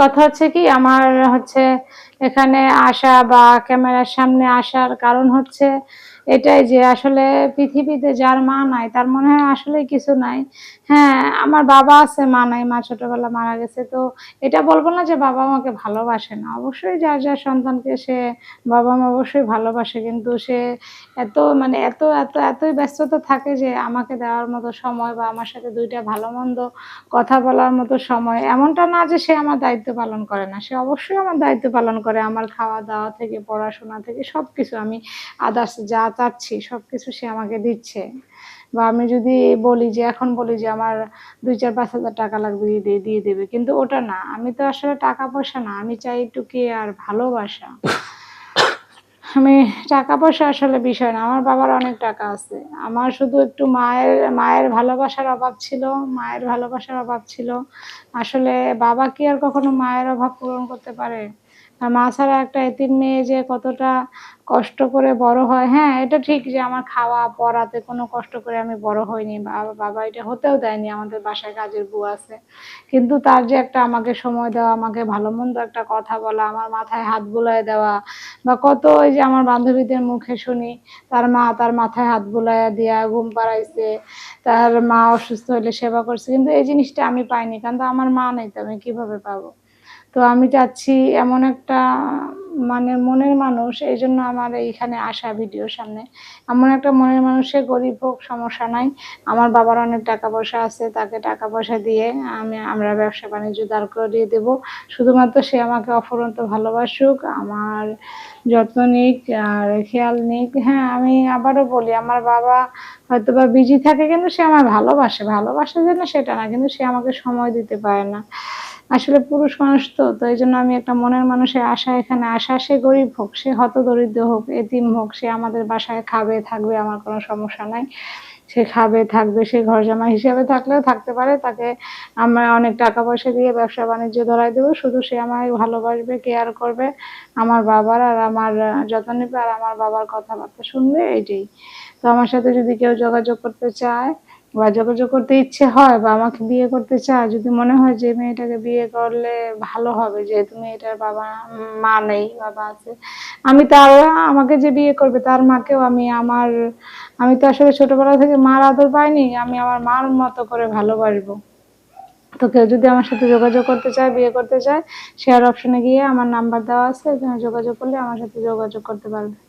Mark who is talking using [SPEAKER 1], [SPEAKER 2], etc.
[SPEAKER 1] কথা হচ্ছে কি, আমার হচ্ছে এখানে আসা বা ক্যামেরার সামনে আসার কারণ হচ্ছে এটাই যে আসলে পৃথিবীতে যার মা নাই, তার মনে হয় আসলে কিছু নাই। হ্যাঁ আমার বাবা আছে, মা নাই, মা ছোটবেলা মারা গেছে। তো এটা বলব না যে বাবা আমাকে ভালোবাসে না। অবশ্যই যার যার সন্তানকে সে বাবা মা অবশ্যই ভালোবাসে, কিন্তু সে এত মানে এত এত, এতই ব্যস্ততা থাকে যে আমাকে দেওয়ার মতো সময় বা আমার সাথে দুইটা ভালো মন্দ কথা বলার মতো সময় এমনটা না যে সে আমার দায়িত্ব পালন করে না। সে অবশ্যই আমার দায়িত্ব পালন করে। আমার খাওয়া দাওয়া থেকে, পড়াশোনা থেকে সব কিছু আমি আদার্স যা চাচ্ছি সব কিছু সে আমাকে দিচ্ছে। বা আমি যদি বলি যে, এখন বলি যে, আমার দুই চার পাঁচ হাজার টাকা লাগবে, দিয়ে দিয়ে- দেবে। কিন্তু ওটা না। আমি তো আসলে টাকা পয়সা না। আমি চাই একটু আর ভালোবাসা। আমি টাকা পয়সা আসলে বিষয় না, আমার বাবার অনেক টাকা আছে। আমার শুধু একটু মায়ের মায়ের ভালোবাসার অভাব ছিল, মায়ের ভালোবাসার অভাব ছিল। আসলে বাবা কি আর কখনো মায়ের অভাব পূরণ করতে পারে? মা ছাড়া একটা এতিম মেয়ে যে কতটা কষ্ট করে বড় হয়। হ্যাঁ এটা ঠিক যে আমার খাওয়া পড়াতে কোনো কষ্ট করে আমি বড় হইনি। বাবা এটা হতেও দেয়নি, আমাদের বাসায় কাজের বউ আছে। কিন্তু তার যে একটা আমাকে সময় দেওয়া, আমাকে ভালো মন্দ একটা কথা বলা, আমার মাথায় হাত বুলায় দেওয়া, বা কত ওই যে আমার বান্ধবীদের মুখে শুনি, তার মা তার মাথায় হাত বুলাইয়া দিয়া ঘুম পাড়াইছে, তার মা অসুস্থ হলে সেবা করছে। কিন্তু এই জিনিসটা আমি পাইনি, কারণ তো আমার মা নেই তো, আমি কীভাবে পাবো? তো আমি চাচ্ছি এমন একটা মানে মনের মানুষ, এই জন্য আমার এইখানে আসা ভিডিওর সামনে। এমন একটা মনের মানুষের গরিব হোক, সমস্যা নাই। আমার বাবার অনেক টাকা পয়সা আছে, তাকে টাকা পয়সা দিয়ে আমি, আমরা ব্যবসা বাণিজ্য দাঁড় করিয়ে দেবো। শুধুমাত্র সে আমাকে অফুরন্ত ভালোবাসুক, আমার যত্ন নিক আর খেয়াল নিক। হ্যাঁ আমি আবারও বলি, আমার বাবা হয়তো বা বিজি থাকে, কিন্তু সে আমার ভালোবাসে। ভালোবাসে যে না সেটা না, কিন্তু সে আমাকে সময় দিতে পারে না। আসলে পুরুষ মানুষ তো তো এই জন্য আমি একটা মনের মানুষের আশা এখানে আসা সে গরিব হোক, সে হত দরিদ্র হোক, এতিম হোক, সে আমাদের বাসায় খাবে, থাকবে, আমার কোনো সমস্যা নাই। সে খাবে, থাকবে, সে ঘর জামা হিসেবে থাকলেও থাকতে পারে, তাকে আমরা অনেক টাকা পয়সা দিয়ে ব্যবসা বাণিজ্য ধরাই দেবো, শুধু সে আমায় ভালোবাসবে কেয়ার করবে, আমার বাবার আর আমার, যত্ন নেবে, আর আমার বাবার কথাবার্তা শুনবে এইটাই তো আমার সাথে যদি কেউ যোগাযোগ করতে চায় বা যোগাযোগ করতে ইচ্ছে হয় বা আমাকে বিয়ে করতে চায়, যদি মনে হয় যে মেয়েটাকে বিয়ে করলে ভালো হবে, যেহেতু মেয়েটার বাবা মা নেই, বাবা আছে, আমি তার, আমাকে যে বিয়ে করবে তার মাকেও আমি আমার, আমি তো আসলে ছোটবেলা থেকে মার আদর পাইনি, আমি আমার মার মতো করে ভালোবাসবো। তো কেউ যদি আমার সাথে যোগাযোগ করতে চায়, বিয়ে করতে চায় শেয়ার অপশনে গিয়ে আমার নাম্বার দেওয়া আছে যোগাযোগ করলে আমার সাথে যোগাযোগ করতে পারবে।